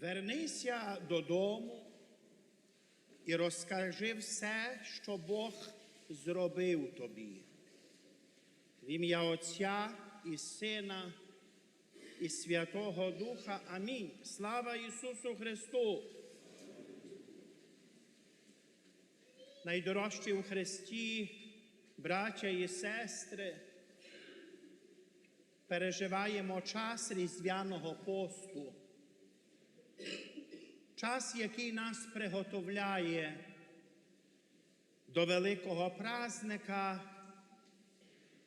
Вернися додому і розкажи все, що Бог зробив тобі. В ім'я Отця і Сина і Святого Духа. Амінь. Слава Ісусу Христу! Найдорожчі у Христі, браття і сестри, переживаємо час Різдвяного посту. Час, який нас приготовляє до великого празника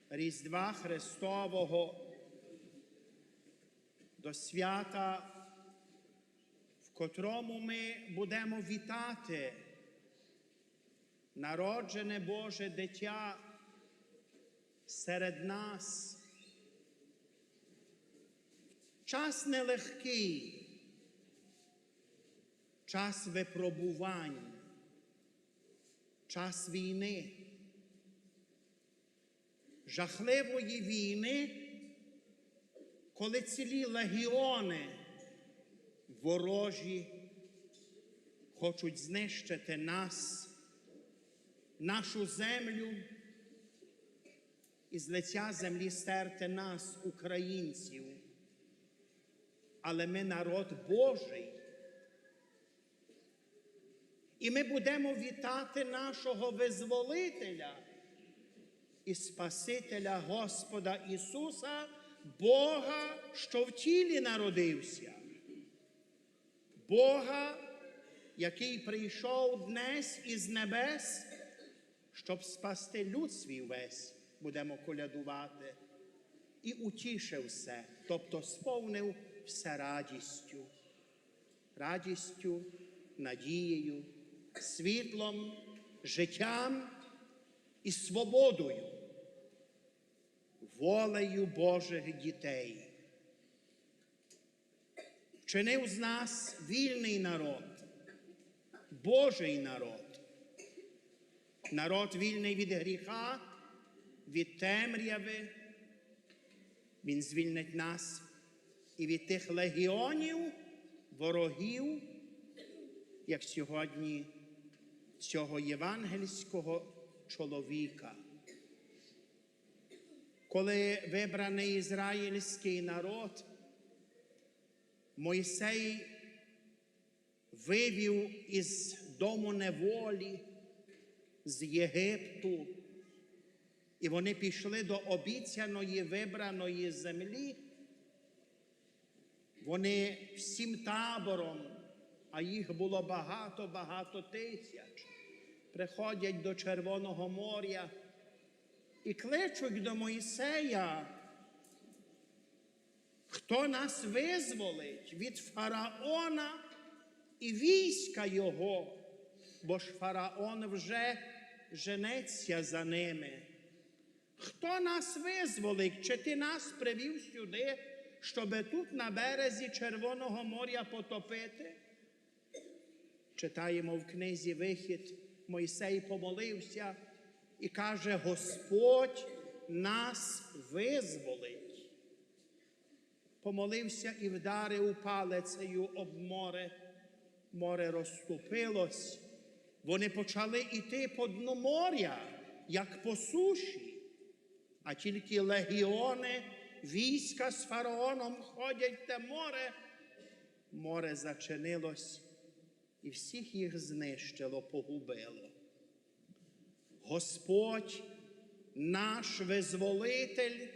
Різдва Христового, до свята, в котрому ми будемо вітати народжене Боже дитя серед нас. Час нелегкий, час випробувань, час війни, жахливої війни, коли цілі легіони ворожі хочуть знищити нас, нашу землю і з лиця землі стерти нас, українців. Але ми народ Божий. І ми будемо вітати нашого визволителя і Спасителя Господа Ісуса, Бога, що в тілі народився. Бога, який прийшов днес із небес, щоб спасти люд свій весь, будемо колядувати, і утішив все, тобто сповнив все радістю, радістю, надією, світлом, життям і свободою, волею Божих дітей. Вчинив з нас вільний народ, Божий народ, народ вільний від гріха, від темряви. Він звільнить нас і від тих легіонів, ворогів, як сьогодні цього євангельського чоловіка. Коли вибраний ізраїльський народ, Мойсей вивів із дому неволі, з Єгипту, і вони пішли до обіцяної вибраної землі. Вони всім табором, а їх було багато-багато тисяч, приходять до Червоного моря і кличуть до Мойсея, хто нас визволить від фараона і війська його, бо ж фараон вже женеться за ними. Хто нас визволить? Чи ти нас привів сюди, щоб тут на березі Червоного моря потопити? Читаємо в книзі Вихід, Мойсей помолився і каже: Господь нас визволить. Помолився і вдарив палицею об море. Море розступилось. Вони почали йти по дну моря, як по суші, а тільки легіони, війська з фараоном ходять те море. Море зачинилось і всіх їх знищило, погубило. Господь наш визволитель,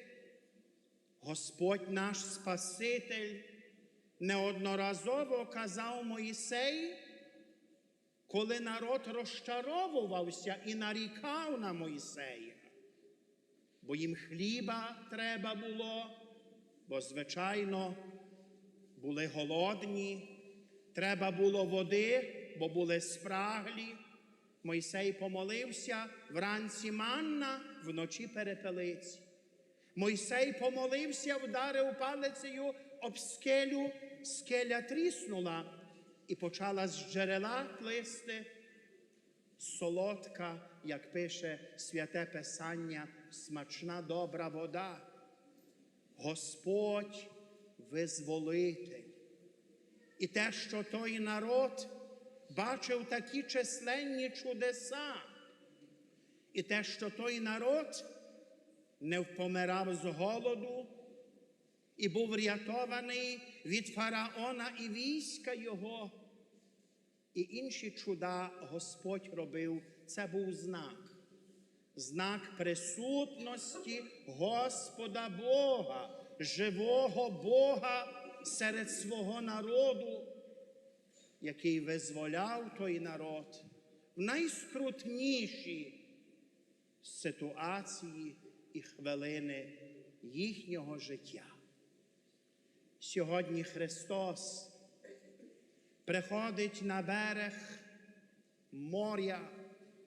Господь наш Спаситель неодноразово казав Моїсей, коли народ розчаровувався і нарікав на Моїсея, бо їм хліба треба було, бо, звичайно, були голодні, треба було води, бо були спраглі. Мойсей помолився вранці манна, вночі перепелиці. Мойсей помолився, вдарив палицею об скелю, скеля тріснула і почала з джерела плисти солодка, як пише святе Писання, смачна добра вода. Господь визволитель. І те, що той народ бачив такі численні чудеса, і те, що той народ не впомирав з голоду і був врятований від фараона і війська його, і інші чуда Господь робив, це був знак. Знак присутності Господа Бога, живого Бога серед свого народу, який визволяв той народ в найскрутніші ситуації і хвилини їхнього життя. Сьогодні Христос приходить на берег моря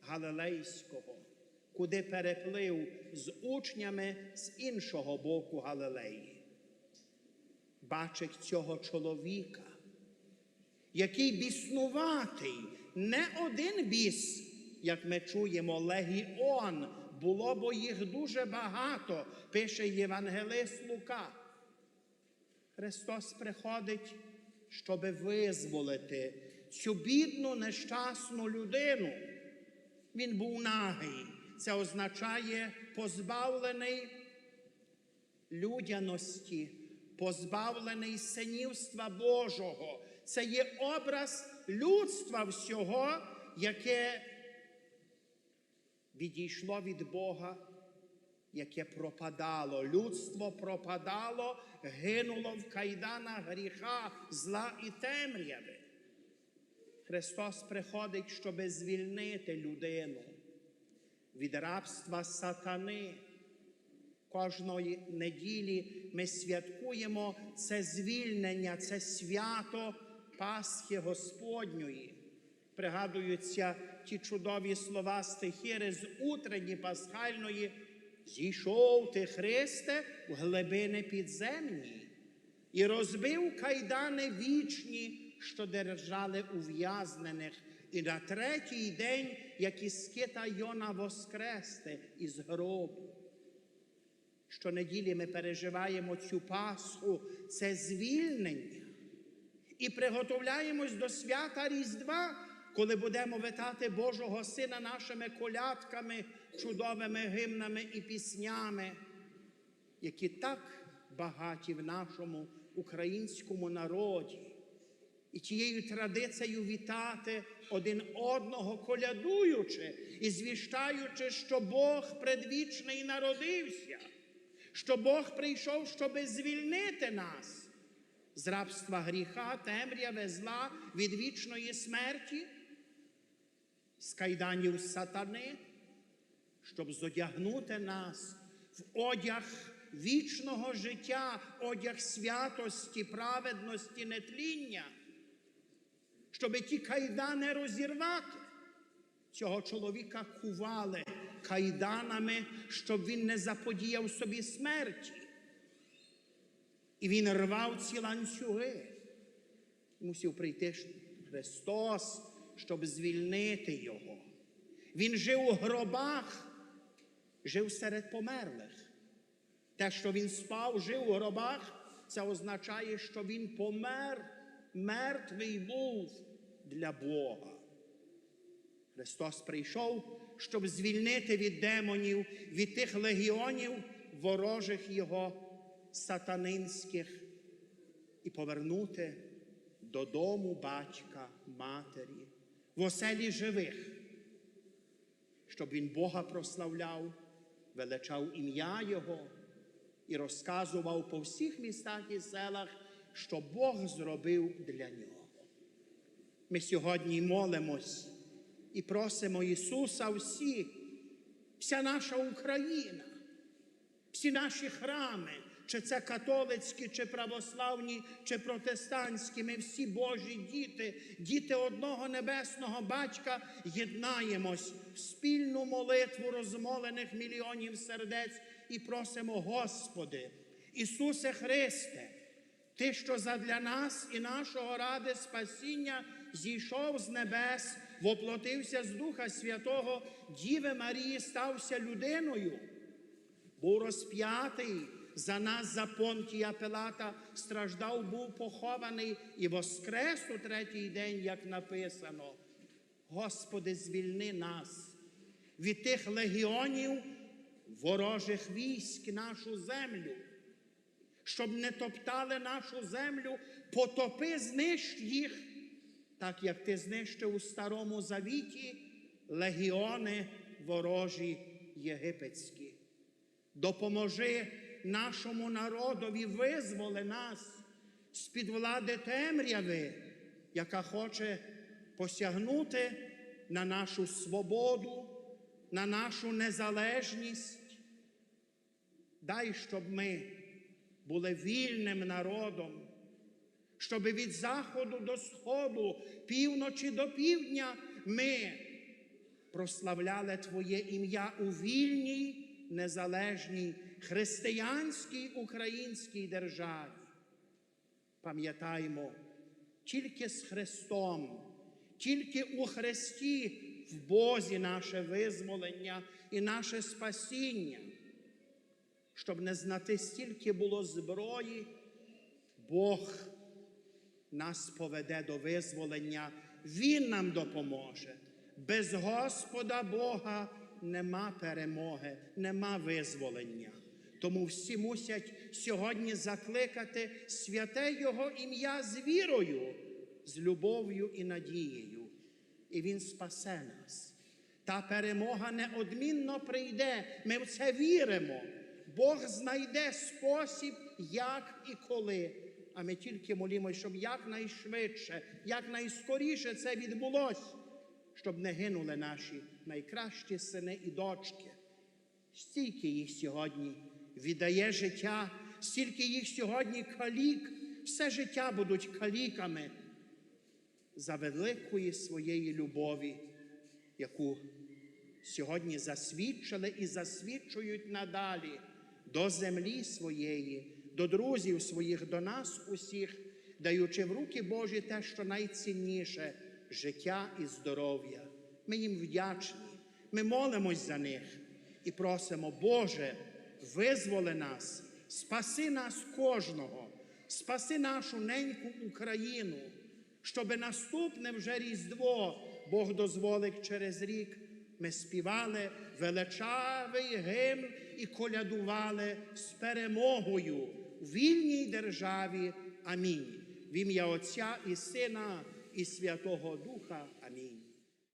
Галилейського, куди переплив з учнями з іншого боку Галилеї. Бачить цього чоловіка, який біснуватий, не один біс, як ми чуємо, легіон, було бо їх дуже багато, пише Євангелист Лука. Христос приходить, щоб визволити цю бідну нещасну людину. Він був нагий. Це означає позбавлений людяності, позбавлений синівства Божого. Це є образ людства всього, яке відійшло від Бога, яке пропадало. Людство пропадало, гинуло в кайданах гріха, зла і темряви. Христос приходить, щоб звільнити людину від рабства сатани. Кожної неділі ми святкуємо це звільнення, це свято Пасхи Господньої. Пригадуються ті чудові слова стихири з утренні пасхальної. Зійшов ти, Христе, в глибини підземні і розбив кайдани вічні, що держали ув'язнених, і на третій день, як із скита Йона воскресте із гробу. Щонеділі ми переживаємо цю Пасху, це звільнення. І приготовляємось до свята Різдва, коли будемо витати Божого Сина нашими колядками, чудовими гимнами і піснями, які так багаті в нашому українському народі. І тією традицією вітати один одного, колядуючи і звіщаючи, що Бог предвічний народився, що Бог прийшов, щоб звільнити нас з рабства гріха, темряви, зла, від вічної смерті, з кайданів сатани, щоб зодягнути нас в одяг вічного життя, одяг святості, праведності, нетління, щоб ті кайдани розірвати. Цього чоловіка кували кайданами, щоб він не заподіяв собі смерті. І він рвав ці ланцюги. Мусив прийти Христос, щоб звільнити його. Він жив у гробах, жив серед померлих. Те, що він спав, жив у гробах, це означає, що він помер, мертвий був для Бога. Христос прийшов, щоб звільнити від демонів, від тих легіонів ворожих його сатанинських і повернути додому батька, матері, в оселі живих, щоб він Бога прославляв, величав ім'я Його і розказував по всіх містах і селах, що Бог зробив для нього. Ми сьогодні молимось і просимо Ісуса всі, вся наша Україна, всі наші храми, чи це католицькі, чи православні, чи протестантські, ми всі Божі діти, діти одного небесного батька, єднаємось в спільну молитву розмолених мільйонів сердець і просимо, Господи, Ісусе Христе, Ти, що задля нас і нашого ради спасіння зійшов з небес, воплотився з Духа Святого, Діви Марії стався людиною, був розп'ятий, за нас, за Понтія Пилата, страждав, був похований і воскрес у третій день, як написано. Господи, звільни нас від тих легіонів ворожих військ нашу землю, щоб не топтали нашу землю, потопи, знищ їх, так як ти знищив у Старому Завіті легіони ворожі єгипетські. Допоможи нашому народові, визволи нас з-під влади темряви, яка хоче посягнути на нашу свободу, на нашу незалежність. Дай, щоб ми були вільним народом, щоб від заходу до сходу, півночі до півдня ми прославляли Твоє ім'я у вільній, незалежній християнській українській державі. Пам'ятаймо, тільки з Христом, тільки у Христі в Бозі наше визволення і наше спасіння. Щоб не знати, стільки було зброї, Бог нас поведе до визволення, Він нам допоможе. Без Господа Бога нема перемоги, нема визволення. Тому всі мусять сьогодні закликати святе Його ім'я з вірою, з любов'ю і надією. І Він спасе нас. Та перемога неодмінно прийде. Ми в це віримо. Бог знайде спосіб, як і коли. А ми тільки молімося, щоб якнайшвидше, якнайскоріше це відбулося, щоб не гинули наші найкращі сини і дочки. Стільки їх сьогодні віддає життя, стільки їх сьогодні калік, все життя будуть каліками за великої своєї любові, яку сьогодні засвідчили і засвідчують надалі до землі своєї, до друзів своїх, до нас усіх, даючи в руки Божі те, що найцінніше життя і здоров'я. Ми їм вдячні, ми молимось за них і просимо, Боже, визволи нас, спаси нас кожного, спаси нашу неньку Україну, щоби наступне вже Різдво Бог дозволить через рік. Ми співали величавий гимн і колядували з перемогою у вільній державі. Амінь. В ім'я Отця і Сина, і Святого Духа. Амінь.